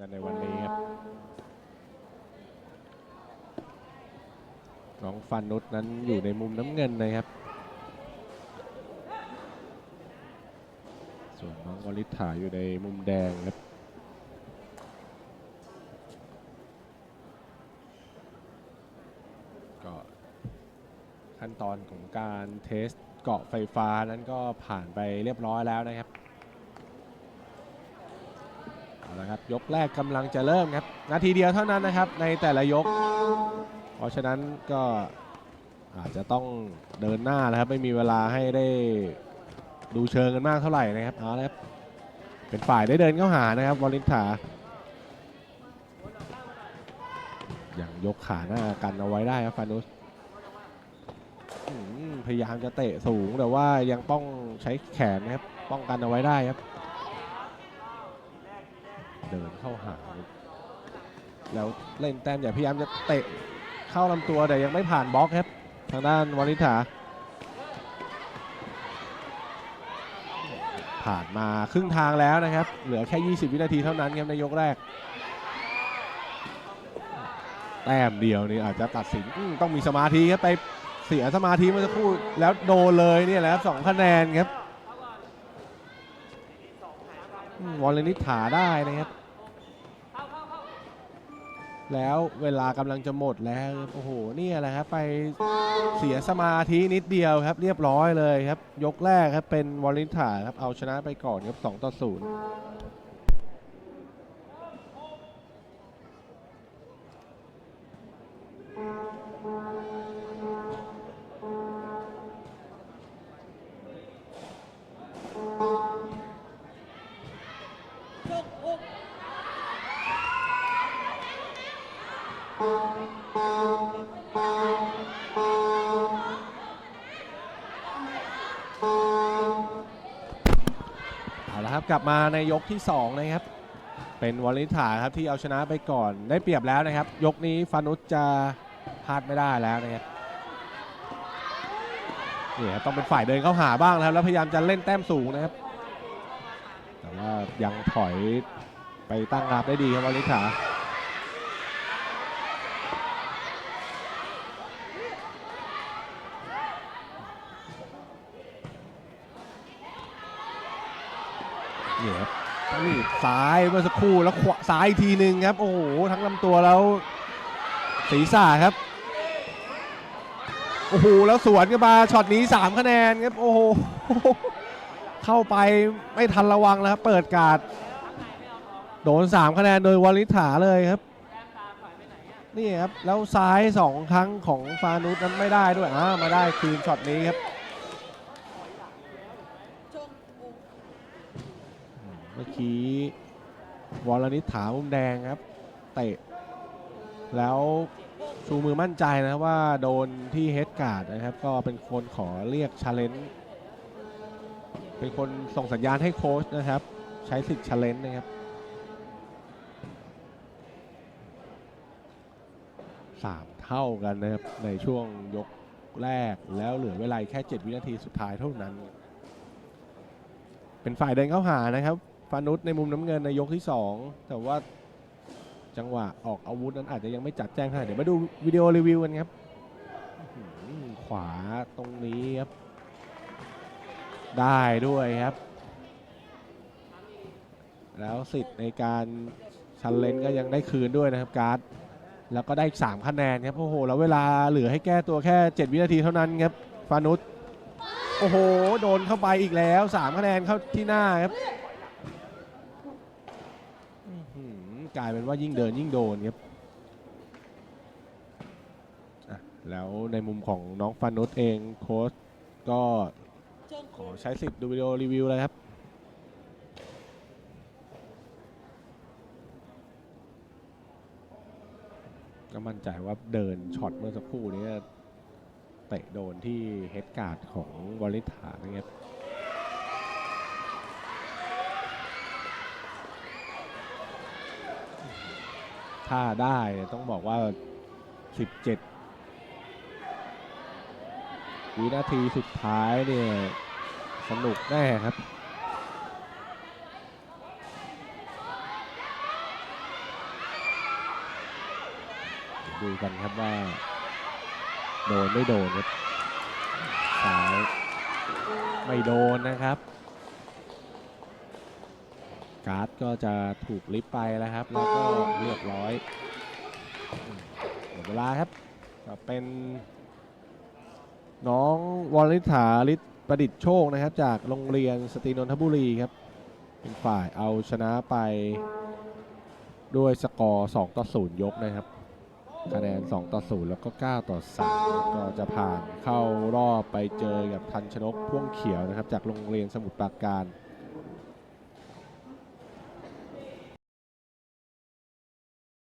กันในวันนี้ครับน้องฟันนุชนั้นอยู่ในมุมน้ำเงินนะครับ ส่วนน้องวลิษฐาอยู่ในมุมแดงครับก็ขั้นตอนของการเทสเกาะไฟฟ้านั้นก็ผ่านไปเรียบร้อยแล้วนะครับเอาละครับ ยกแรกกำลังจะเริ่มครับ นาทีเดียวเท่านั้นนะครับในแต่ละยก เพราะฉะนั้นก็อาจจะต้องเดินหน้าแล้วครับ ไม่มีเวลาให้ได้ดูเชิงกันมากเท่าไหร่นะครับเอาละครับเป็นฝ่ายได้เดินเข้าหานะครับวอลินถาอย่างยกขาหน้ากันเอาไว้ได้ครับฟานุสพยายามจะเตะสูงแต่ว่ายังต้องใช้แขนนะครับป้องกันเอาไว้ได้ครับ เดินเข้าหา แล้วเล่นแต้มอย่าพยายามจะเตะเข้าลำตัวแต่ยังไม่ผ่านบล็อกครับ ทางด้านวานิษฐาผ่านมาครึ่งทางแล้วนะครับ เหลือแค่ 20 วินาทีเท่านั้นครับในยกแรก แต้มเดียวนี่อาจจะตัดสินต้องมีสมาธิครับไปเสียสมาธิเมื่อสักครู่แล้วโดนเลยเนี่ยแหละครับสองคะแนนครับวอลเลนิษฐาได้นะครับ แล้วเวลากำลังจะหมดแล้ว โอ้โหเนี่ยแหละครับไปเสียสมาธินิดเดียวครับ เรียบร้อยเลยครับ ยกแรกครับเป็นวอลลินถาครับเอาชนะไปก่อนครับ2ต่อ0 เอาละครับกลับมาในยกที่ 2 นะครับ เป็นวอลลินถาครับที่เอาชนะไปก่อนได้เปรียบแล้วนะครับ ยกนี้ฟานุสจะพลาดไม่ได้แล้วนะครับนี่ครับต้องเป็นฝ่ายเดินเข้าหาบ้างนะครับ แล้วพยายามจะเล่นแต้มสูงนะครับ แต่ว่ายังถอยไปตั้งรับได้ดีครับวอลลินถา นี่ครับนี่ซ้ายเมื่อสักครู่แล้วขวาซ้ายอีกทีหนึ่งครับ โอ้โห ทั้งลำตัวแล้วศีรษะครับ โอ้โห แล้วสวนกันมาช็อตนี้ 3 คะแนนครับ โอ้โห เข้าไปไม่ทันระวังแล้วครับ เปิดการ์ดโดน 3 คะแนนโดยวอลิษฐาเลยครับ นี่ครับ แล้วซ้าย 2 ครั้งของฟานุสนั้นไม่ได้ด้วยอ่ามาได้คืนช็อตนี้ครับ เมื่อ กี้วอลนิษฐามุมแดงครับ เตะ แล้วชูมือมั่นใจนะว่าโดนที่เฮดการ์ดนะครับ ก็เป็นคนขอเรียกชาเลนจ์เป็นคนส่งสัญญาณให้โค้ชนะครับ ใช้สิทธิ์ชาเลนจ์นะครับสามเท่ากันนะครับ ในช่วงยกแรกแล้วเหลือเวลาแค่ 7 วินาทีสุดท้ายเท่านั้น เป็นฝ่ายเดินเข้าหานะครับ ฟานุสในมุมน้ำเงินในยกที่ 2 แต่ว่าจังหวะออกอาวุธนั้นอาจจะยังไม่จัดแจ้งขนาดเดี๋ยวมาดูวิดีโอรีวิวกันครับขวาตรงนี้ครับ ได้ด้วยครับ แล้วสิทธิ์ในการชันเลนก็ยังได้คืนด้วยนะครับการ์ดแล้วก็ได้อีก3คะแนนครับโอ้โหแล้วเวลาเหลือให้แก้ตัวแค่ 7 วินาทีเท่านั้นครับฟานุสโอ้โห โดนเข้าไปอีกแล้ว 3 คะแนนเข้าที่หน้าครับอื้อหือ กลายเป็นว่ายิ่งเดินยิ่งโดนครับแล้วในมุมของน้องฟานุสเองโค้ชก็ขอใช้สิทธิ์ดูวิดีโอรีวิวเลยครับก็มั่นใจว่าเดินช็อตเมื่อสักครู่นี้เตะโดนที่เฮดการ์ดของวอลลิฐานะครับ ค่าได้ต้องบอกว่า 17 วินาทีสุดท้ายเนี่ยสนุกแน่ครับดูกันครับว่า โดนไม่โดนครับสายไม่โดนนะครับ การ์ดก็จะถูกลิฟต์ไปแล้วครับ แล้วก็เรียบร้อยหมดเวลาครับก็เป็นน้องวรลิษฐาฤทธิ์ประดิษฐ์โชคนะครับ จากโรงเรียนสตรีนนทบุรีครับ เป็นฝ่ายเอาชนะไปด้วยสกอร์ 2 ต่อ 0 ยกนะครับ คะแนน 2 ต่อ 0 แล้วก็ 9 ต่อ 3 ก็จะผ่านเข้ารอบไปเจอกับทันชนกพ่วงเขียวนะครับ จากโรงเรียนสมุทรปราการ